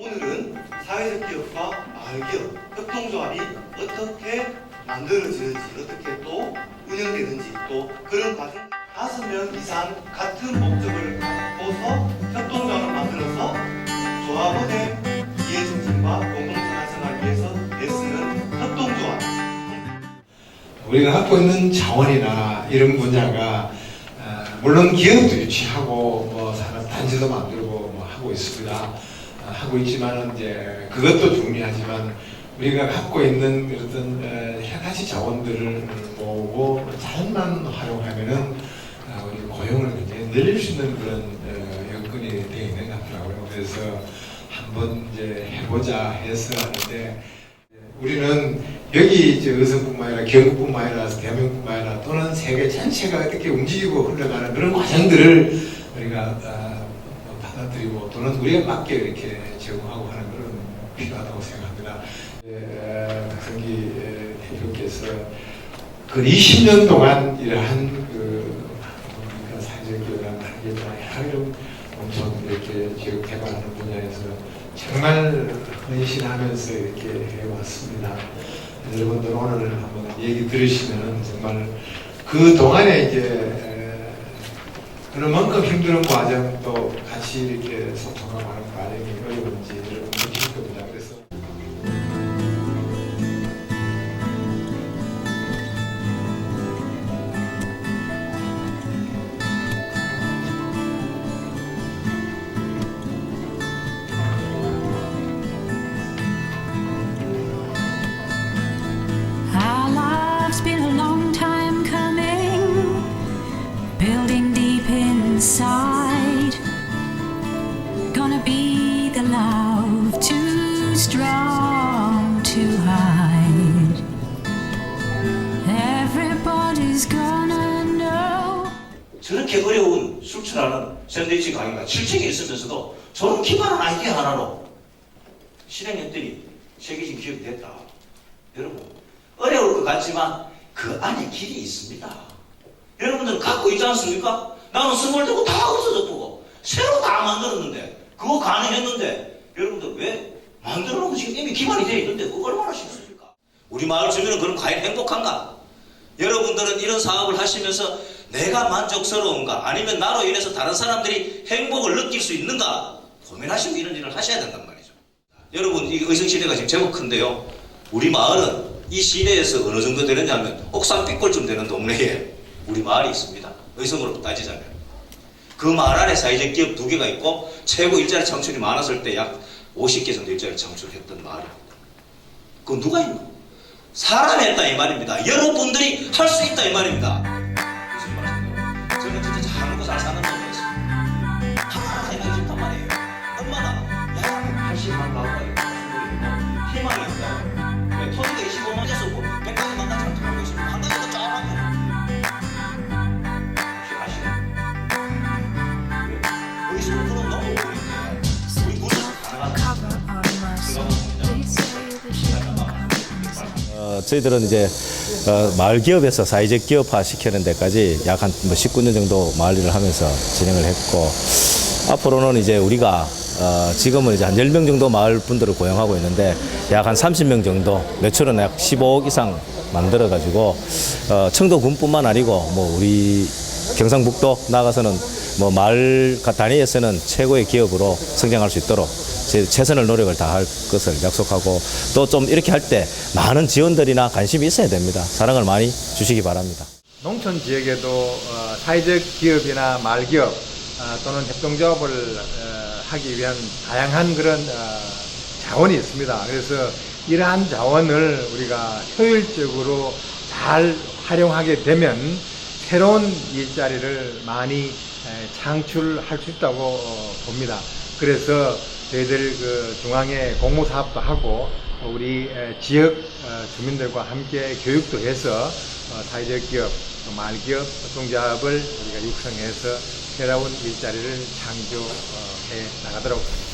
오늘은 사회적 기업과 마을기업, 협동조합이 어떻게 만들어지는지, 어떻게 또 운영되는지, 또 그런 과정 다섯 명 이상 같은 목적을 갖고서 협동조합을 만들어서 조합원의 이해 정신과 공동생활 생활을 위해서 애쓰는 협동조합. 우리가 갖고 있는 자원이나 이런 분야가 어, 물론 기업도 유치하고 뭐 단지도 만들고 뭐 하고 있습니다. 어, 하고 있지만은 이제 그것도 중요하지만 우리가 갖고 있는 어떤 어, 현아시 자원들을 모으고 잘만 활용하면은 어, 우리 고용을 굉장히 늘릴 수 있는 그런 어, 여건이 되어 있는 것 같더라고요. 그래서 한번 이제 해보자 해서 하는데 우리는 여기 이제 의성뿐만 아니라 경북뿐만 아니라 대한민국뿐만 아니라 또는 세계 전체가 어떻게 움직이고 흘러가는 그런 과정들을 우리가 아, 받아들이고 또는 우리에 맞게 이렇게 적응하고 하는 그런 필요하다고 생각합니다. 에, 박성기 에, 대표께서 그 20년 동안 이러한 그 뭡니까, 사회적 기업이라는 하겠다 이런 엄청 이렇게 지역 개발하는 분야에서 정말 헌신하면서 이렇게 해왔습니다. 여러분들 오늘 한번 얘기 들으시면 정말 그 동안에 이제 에, 그만큼 힘든 과정도 같이 이렇게 소통하고 하는 과정이 어려운지 여러분 느낄 겁니다. 저렇게 어려운 술출하는 샌드위치 가게가 7층에 있으면서도 저런 기발한 아이디어 하나로 실행했더니 세계적 기업이 됐다. 여러분, 어려울 것 같지만 그 안에 길이 있습니다. 여러분들 갖고 있지 않습니까? 나는 스물 되고 다 없어져 보고 새로 다 만들었는데 그거 가능했는데 여러분들 왜 만들어 놓으면 지금 이미 기반이 되어 있는데 그거 얼마나 쉽습니까? 우리 마을 주민은 그럼 과연 행복한가? 여러분들은 이런 사업을 하시면서 내가 만족스러운가 아니면 나로 인해서 다른 사람들이 행복을 느낄 수 있는가 고민하시고 이런 일을 하셔야 된단 말이죠. 여러분 이 의성시대가 지금 제법 큰데요. 우리 마을은 이 시내에서 어느 정도 되느냐면 옥상 삐꼴쯤 되는 동네에 우리 마을이 있습니다. 의성으로 따지자면. 그 마을 안에 사회적 기업 두 개가 있고 최고 일자리 창출이 많았을 때 약 50개 정도 일자리 창출했던 마을입니다. 그건 누가 있노? 사람이 했다 이 말입니다. 여러분들이 할 수 있다 이 말입니다. 어, 저희들은 이제 어, 마을 기업에서 사회적 기업화 시키는 데까지 약 한 뭐 19년 정도 마을 일을 하면서 진행을 했고 앞으로는 이제 우리가 어, 지금은 이제 한 10명 정도 마을 분들을 고용하고 있는데 약 한 30명 정도 매출은 약 15억 이상 만들어 가지고 어, 청도군뿐만 아니고 뭐 우리 경상북도 나가서는 뭐 마을 단위에서는 최고의 기업으로 성장할 수 있도록 제 최선을 노력을 다할 것을 약속하고 또 좀 이렇게 할 때 많은 지원들이나 관심이 있어야 됩니다. 사랑을 많이 주시기 바랍니다. 농촌 지역에도 어, 사회적 기업이나 말기업 어, 또는 협동조합을 어, 하기 위한 다양한 그런 어, 자원이 있습니다. 그래서 이러한 자원을 우리가 효율적으로 잘 활용하게 되면 새로운 일자리를 많이 에, 창출할 수 있다고 어, 봅니다. 그래서 저희들 그 중앙에 공모 사업도 하고 우리 에, 지역 어, 주민들과 함께 교육도 해서 어, 사회적 기업, 또 말기업, 협동조합을 우리가 육성해서 새로운 일자리를 창조해 나가도록.